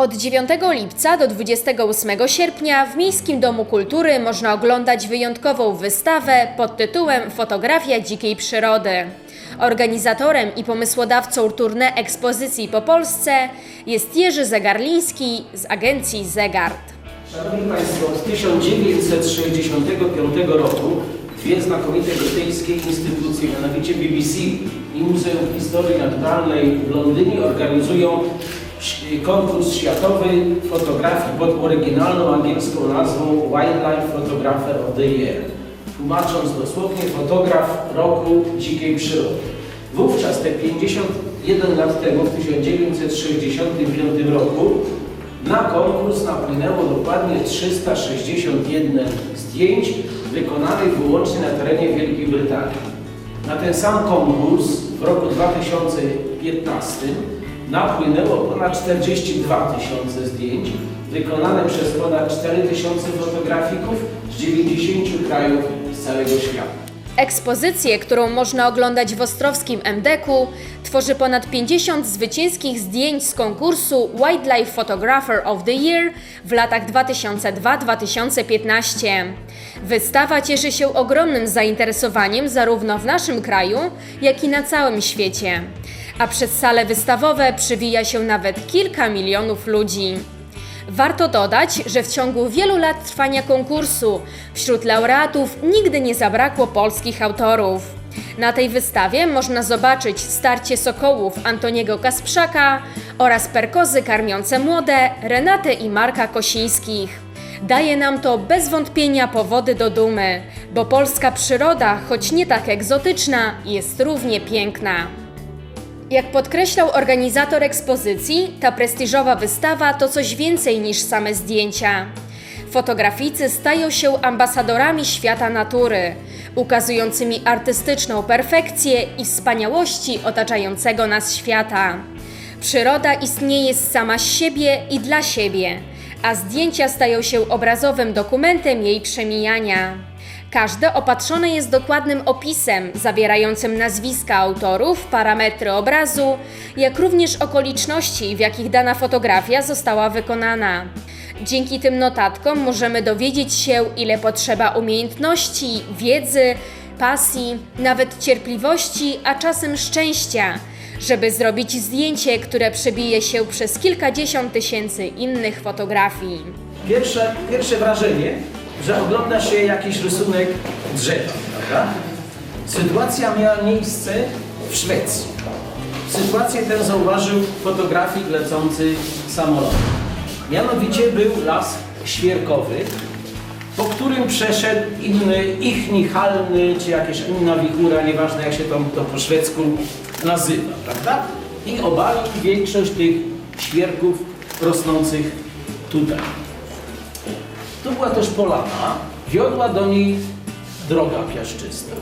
Od 9 lipca do 28 sierpnia w Miejskim Domu Kultury można oglądać wyjątkową wystawę pod tytułem Fotografia dzikiej przyrody. Organizatorem i pomysłodawcą tournée ekspozycji po Polsce jest Jerzy Zegarliński z agencji Zegard. Szanowni Państwo, od 1965 roku dwie znakomite brytyjskie instytucje, mianowicie BBC i Muzeum Historii Naturalnej w Londynie organizują konkurs światowy fotografii pod oryginalną angielską nazwą Wildlife Photographer of the Year. Tłumacząc dosłownie fotograf roku dzikiej przyrody. Wówczas te 51 lat temu, w 1965 roku, na konkurs napłynęło dokładnie 361 zdjęć wykonanych wyłącznie na terenie Wielkiej Brytanii. Na ten sam konkurs w roku 2015 napłynęło ponad 42 tysiące zdjęć wykonane przez ponad 4 tysiące fotografików z 90 krajów z całego świata. Ekspozycję, którą można oglądać w ostrowskim MDK-u, tworzy ponad 50 zwycięskich zdjęć z konkursu Wildlife Photographer of the Year w latach 2002-2015. Wystawa cieszy się ogromnym zainteresowaniem zarówno w naszym kraju, jak i na całym świecie. A przez sale wystawowe przywija się nawet kilka milionów ludzi. Warto dodać, że w ciągu wielu lat trwania konkursu wśród laureatów nigdy nie zabrakło polskich autorów. Na tej wystawie można zobaczyć starcie sokołów Antoniego Kasprzaka oraz perkozy karmiące młode Renatę i Marka Kosińskich. Daje nam to bez wątpienia powody do dumy, bo polska przyroda, choć nie tak egzotyczna, jest równie piękna. Jak podkreślał organizator ekspozycji, ta prestiżowa wystawa to coś więcej niż same zdjęcia. Fotograficy stają się ambasadorami świata natury, ukazującymi artystyczną perfekcję i wspaniałości otaczającego nas świata. Przyroda istnieje sama z siebie i dla siebie, a zdjęcia stają się obrazowym dokumentem jej przemijania. Każde opatrzone jest dokładnym opisem zawierającym nazwiska autorów, parametry obrazu, jak również okoliczności, w jakich dana fotografia została wykonana. Dzięki tym notatkom możemy dowiedzieć się, ile potrzeba umiejętności, wiedzy, pasji, nawet cierpliwości, a czasem szczęścia, żeby zrobić zdjęcie, które przebije się przez kilkadziesiąt tysięcy innych fotografii. Pierwsze, pierwsze wrażenie, że ogląda się jakiś rysunek drzewa, prawda? Sytuacja miała miejsce w Szwecji. Sytuację tę zauważył fotografik lecący samolotem. Mianowicie był las świerkowy, po którym przeszedł inny, ichnichalny, czy jakaś inna wichura, nieważne jak się to, to po szwedzku nazywa, prawda? I obalił większość tych świerków rosnących tutaj. Była też polana, wiodła do niej droga piaszczysta.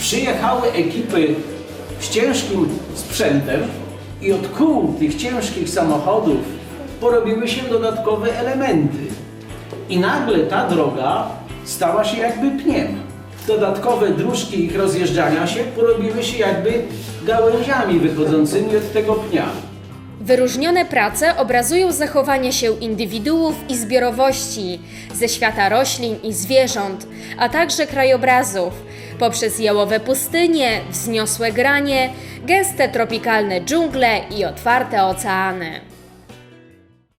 Przyjechały ekipy z ciężkim sprzętem i od kół tych ciężkich samochodów porobiły się dodatkowe elementy. I nagle ta droga stała się jakby pniem. Dodatkowe dróżki ich rozjeżdżania się porobiły się jakby gałęziami wychodzącymi od tego pnia. Wyróżnione prace obrazują zachowanie się indywiduów i zbiorowości ze świata roślin i zwierząt, a także krajobrazów, poprzez jałowe pustynie, wzniosłe granie, gęste tropikalne dżungle i otwarte oceany.